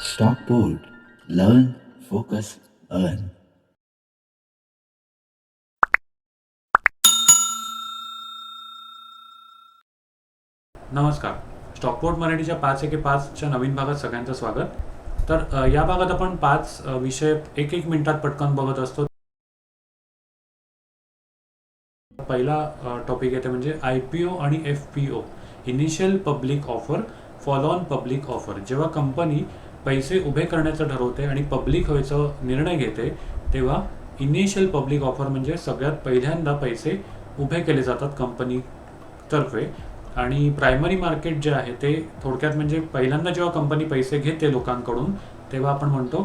Stockport. Learn, focus, earn. नमस्कार. Stockport मराठीच्या पाच एके पाचच्या नवीन भागात सगळ्यांचं स्वागत. तर अ, या भागात आपण पाच अ, विषय एक एक मिनिटात पटकन बघत असतो. पहिला टॉपिक येते म्हणजे आय पी ओ आणि F P O initial public offer follow on public offer जेव्हा कंपनी पैसे उभे करण्याचं ठरवते आणि पब्लिक व्हायचा निर्णय घेते तेव्हा इनिशियल पब्लिक ऑफर म्हणजे सगळ्यात पहिल्यांदा पैसे उभे केले जातात कंपनीतर्फे आणि प्रायमरी मार्केट जे आहे ते थोडक्यात म्हणजे पहिल्यांदा जेव्हा कंपनी पैसे घेते लोकांकडून तेव्हा आपण म्हणतो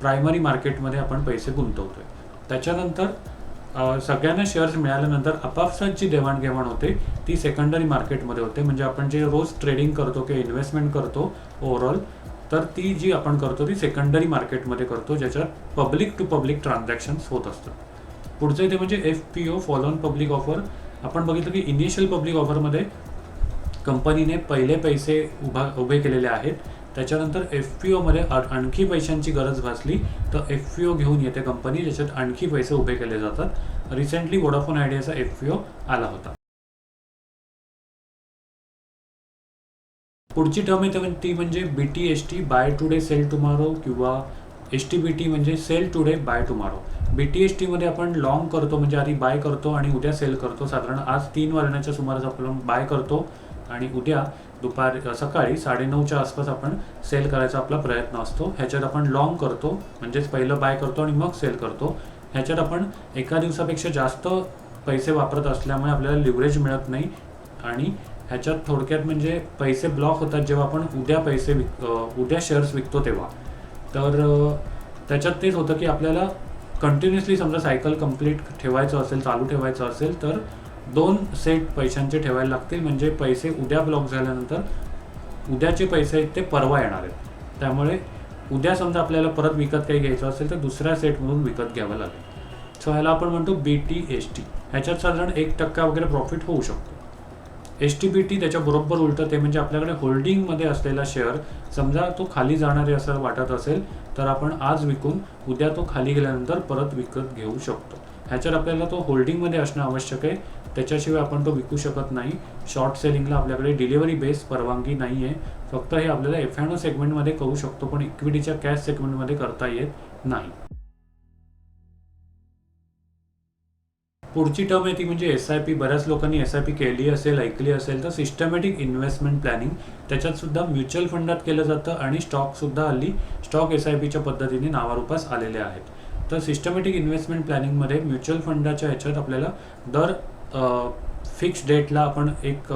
प्रायमरी मार्केटमध्ये आपण पैसे गुंतवतोय. त्याच्यानंतर सगळ्यांना शेअर्स मिळाल्यानंतर आपापसात जी देवाणघेवाण होते ती सेकंडरी मार्केटमध्ये होते. म्हणजे आपण जे रोज ट्रेडिंग करतो किंवा इन्व्हेस्टमेंट करतो ओव्हरऑल तर ती जी आपण करतो ती सेकंडरी मार्केटमध्ये करतो ज्याच्यात पब्लिक टू पब्लिक ट्रान्झॅक्शन्स होत असतात. पुढचं इथे म्हणजे F P O follow on public offer आपण बघितलं की इनिशियल पब्लिक ऑफरमध्ये कंपनीने पहिले पैसे उभा उभे केलेले आहेत. त्याच्यानंतर एफ पी ओमध्ये आणखी पैशांची गरज भासली तर एफ पी ओ घेऊन येते कंपनी ज्याच्यात आणखी पैसे उभे केले जातात. रिसेंटली वोडाफोन आयडियाचा एफ पी ओ आला होता. पुढची टर्म येते ती म्हणजे B T S T buy today sell tomorrow किंवा एस टी बी टी म्हणजे sell today buy tomorrow B T S टीमध्ये आपण लॉंग करतो म्हणजे आधी बाय करतो आणि उद्या सेल करतो. साधारण आज तीन वाजण्याच्या सुमारास आपण बाय करतो आणि उद्या दुपारी सकाळी साडेनऊच्या आसपास आपण सेल करायचा आपला प्रयत्न असतो. ह्याच्यात आपण लॉंग करतो म्हणजेच पहिलं बाय करतो आणि मग सेल करतो. ह्याच्यात आपण एका दिवसापेक्षा जास्त पैसे वापरत असल्यामुळे आपल्याला लिव्हरेज मिळत नाही आणि ह्याच्यात थोडक्यात म्हणजे पैसे ब्लॉक होतात जेव्हा आपण उद्या पैसे विक उद्या शेअर्स विकतो तेव्हा. तर त्याच्यात तेच होतं की आपल्याला कंटिन्युअसली समजा सायकल कंप्लीट ठेवायचं असेल चालू ठेवायचं असेल तर दोन सेट पैशांचे ठेवायला लागतील. म्हणजे पैसे उद्या ब्लॉक झाल्यानंतर उद्याचे पैसे ते परवा येणार आहेत. त्यामुळे उद्या समजा आपल्याला परत विकत काही घ्यायचं असेल तर दुसऱ्या सेटमधून विकत घ्यावं लागेल. सो ह्याला आपण म्हणतो बी टी एस टी ह्याच्यात साधारण एक टक्का वगैरे प्रॉफिट होऊ शकतो. एस टी बी टी त्याच्याबरोबर उलटं ते म्हणजे आपल्याकडे होल्डिंगमध्ये असलेला शेअर समजा तो खाली जाणारे असं वाटत असेल तर आपण आज विकून उद्या तो खाली गेल्यानंतर परत विकत घेऊ शकतो. ह्याच्यावर आपल्याला तो होल्डिंगमध्ये असणं आवश्यक आहे. त्याच्याशिवाय आपण तो विकू शकत नाही. शॉर्ट सेलिंगला आपल्याकडे डिलिव्हरी बेस परवानगी नाही आहे. फक्त हे आपल्याला एफ अँड ओ सेगमेंटमध्ये करू शकतो पण इक्विटीच्या कॅश सेगमेंटमध्ये करता येत नाही. पुढची टर्म आहे ती म्हणजे एस आय पी बऱ्याच लोकांनी एस आय पी केली असेल ऐकली असेल तर सिस्टमॅटिक इन्व्हेस्टमेंट प्लॅनिंग त्याच्यात सुद्धा म्युच्युअल फंडात केलं जातं आणि स्टॉक सुद्धा हल्ली स्टॉक एस आय पीच्या पद्धतीने नावारूपास आलेले आहेत. तर सिस्टमॅटिक इन्व्हेस्टमेंट प्लॅनिंगमध्ये म्युच्युअल फंडाच्या ह्याच्यात आपल्याला दर फिक्स डेटला आपण एक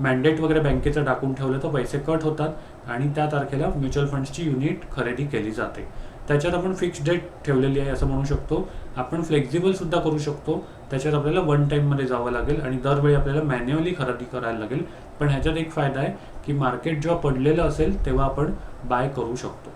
मॅन्डेट वगैरे बँकेचं टाकून ठेवलं तर पैसे कट होतात आणि त्या तारखेला म्युच्युअल फंड्सची युनिट खरेदी केली जाते. त्याच्यात आपण फिक्स डेट ठेवलेली आहे असं म्हणू शकतो. आपण फ्लेक्झिबल सुद्धा करू शकतो. त्याच्यात आपल्याला वन टाईममध्ये जावं लागेल आणि दरवेळी आपल्याला मॅन्युअली खरेदी करायला लागेल. पण ह्याच्यात एक फायदा आहे की मार्केट जेव्हा पडलेलं असेल तेव्हा आपण बाय करू शकतो.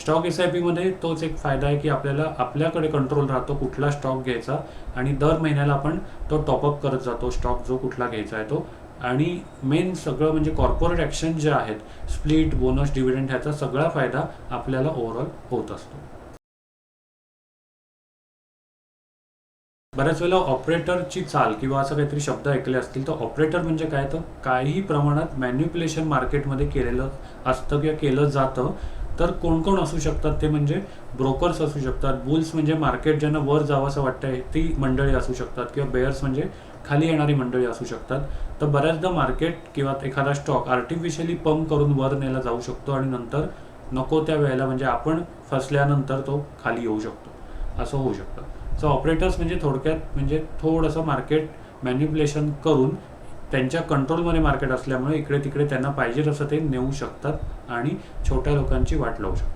स्टॉक एस आय पीमध्ये तोच एक फायदा आहे की आपल्याला आपल्याकडे कंट्रोल राहतो कुठला स्टॉक घ्यायचा आणि दर महिन्याला आपण तो टॉपअप करत जातो स्टॉक जो कुठला घ्यायचा आहे तो. आणि मेन सगळं म्हणजे कॉर्पोरेट ॲक्शन जे आहेत स्प्लिट बोनस डिव्हिडंड ह्याचा सगळा फायदा आपल्याला ओव्हरऑल होत असतो. बऱ्याच वेळेला ऑपरेटरची चाल किंवा असं काहीतरी शब्द ऐकले असतील तर ऑपरेटर म्हणजे काय? तर काही प्रमाणात मॅन्युप्युलेशन मार्केटमध्ये केलेलं असतं किंवा केलं जातं तर कोण कोण असू शकतात? ते म्हणजे ब्रोकर्स असू शकतात. बुल्स म्हणजे मार्केट ज्यांना वर जावं असं वाटतंय ती मंडळी असू शकतात. किंवा बेअर्स म्हणजे खाली येणारी मंडळी असू शकतात. तर बऱ्याचदा मार्केट किंवा एखादा स्टॉक आर्टिफिशियली पंप करून वर नेला जाऊ शकतो आणि नंतर नको त्या वेळेला म्हणजे आपण फसल्यानंतर तो खाली येऊ शकतो. असं होऊ शकतं. सो ऑपरेटर्स म्हणजे थोडक्यात म्हणजे थोडंसं मार्केट मॅन्युप्युलेशन करून त्यांच्या कंट्रोलमध्ये मार्केट असल्यामुळे इकडे तिकडे त्यांना पाहिजे तसं ते नेऊ शकतात आणि छोट्या लोकांची वाट लावू शकतात.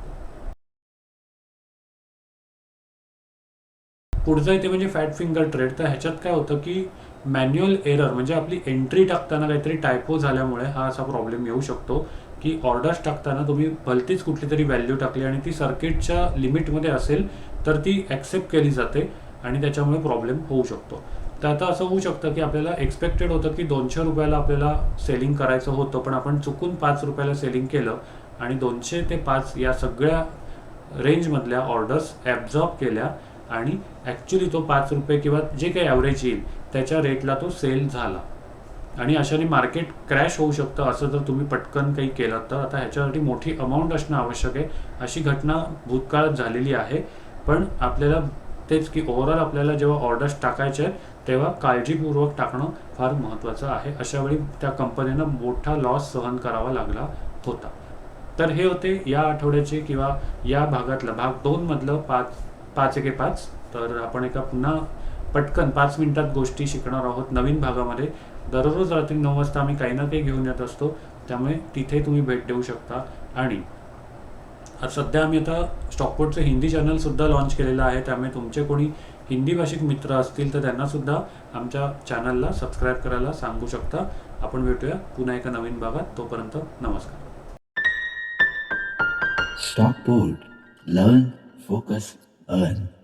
पुढचं इथे म्हणजे फॅट फिंगर ट्रेड तर ह्याच्यात काय होतं की मॅन्युअल एरर म्हणजे आपली एंट्री टाकताना काहीतरी टायपो झाल्यामुळे हा असा प्रॉब्लेम येऊ शकतो की ऑर्डर्स टाकताना तुम्ही भलतीच कुठली तरी व्हॅल्यू टाकली आणि ती सर्किटच्या लिमिटमध्ये असेल तर ती ॲक्सेप्ट केली जाते आणि त्याच्यामुळे प्रॉब्लेम होऊ शकतो. तर आता असं होऊ शकतं की आपल्याला एक्सपेक्टेड होतं की दोनशे रुपयाला आपल्याला सेलिंग करायचं होतं पण आपण चुकून पाच रुपयाला सेलिंग केलं आणि दोनशे ते पाच या सगळ्या रेंजमधल्या ऑर्डर्स ॲब्झॉर्ब केल्या आणि ॲक्च्युली तो पाच रुपये किंवा जे काही ॲव्हरेज येईल त्याच्या रेटला तो सेल झाला. आणि अशाने मार्केट क्रॅश होऊ शकतं असं जर तुम्ही पटकन काही केलं तर आता ह्याच्यासाठी मोठी अमाऊंट असणं आवश्यक आहे अशी घटना भूतकाळात झालेली आहे. पण आपल्याला तेच की ओव्हरऑल आपल्याला जेव्हा ऑर्डर्स टाकायचे आहेत तेव्हा काळजीपूर्वक टाकणं फार महत्त्वाचं आहे. अशावेळी त्या कंपनीनं मोठा लॉस सहन करावा लागला होता. तर हे होते या आठवड्याचे किंवा या भागातलं भाग दोन मधलं पाच पाच एके पाच. तर आपण एका पुन्हा पटकन पाच मिनिटात गोष्टी शिकणार आहोत नवीन भागामध्ये. दररोज रात्री नऊ वाजता आम्ही काही ना काही घेऊन येत असतो. त्यामुळे तिथे तुम्ही भेट देऊ शकता. आणि सध्या आम्ही आता स्टॉकपोर्टचं हिंदी चॅनलसुद्धा लॉन्च केलेलं आहे. त्यामुळे तुमचे कोणी हिंदी भाषिक मित्र असतील तर त्यांना सुद्धा आमच्या चॅनलला सबस्क्राईब करायला सांगू शकता. आपण भेटूया पुन्हा एका नवीन भागात. तोपर्यंत नमस्कार. Stockport learn focus 嗯。